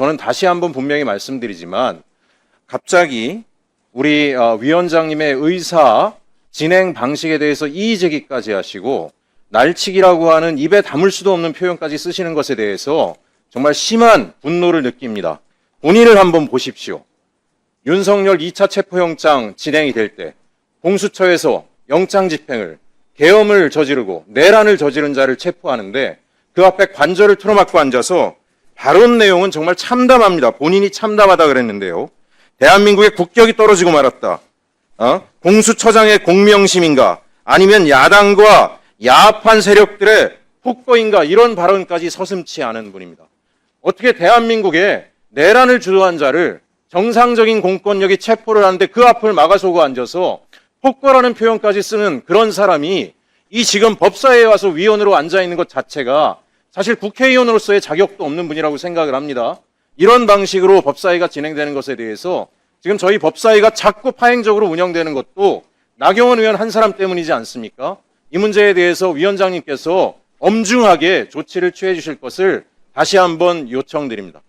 저는 다시 한번 분명히 말씀드리지만 갑자기 우리 어, 위원장님의 의사 진행 방식에 대해서 이의 제기까지 하시고 날치기라고 하는 입에 담을 수도 없는 표현까지 쓰시는 것에 대해서 정말 심한 분노를 느낍니다. 본인을 한번 보십시오. 윤석열 2차 체포영장 진행이 될 때 공수처에서 영장 집행을 계엄을 저지르고 내란을 저지른 자를 체포하는데 그 앞에 관절을 틀어막고 앉아서 발언 내용은 정말 참담합니다. 본인이 참담하다 그랬는데요. 대한민국의 국격이 떨어지고 말았다. 어? 공수처장의 공명심인가? 아니면 야당과 야합한 세력들의 폭거인가? 이런 발언까지 서슴치 않은 분입니다. 어떻게 대한민국에 내란을 주도한 자를 정상적인 공권력이 체포를 하는데 그 앞을 막아서고 앉아서 폭거라는 표현까지 쓰는 그런 사람이 이 지금 법사위에 와서 위원으로 앉아 있는 것 자체가 사실 국회의원으로서의 자격도 없는 분이라고 생각을 합니다. 이런 방식으로 법사위가 진행되는 것에 대해서 지금 저희 법사위가 자꾸 파행적으로 운영되는 것도 나경원 의원 한 사람 때문이지 않습니까? 이 문제에 대해서 위원장님께서 엄중하게 조치를 취해 주실 것을 다시 한번 요청드립니다.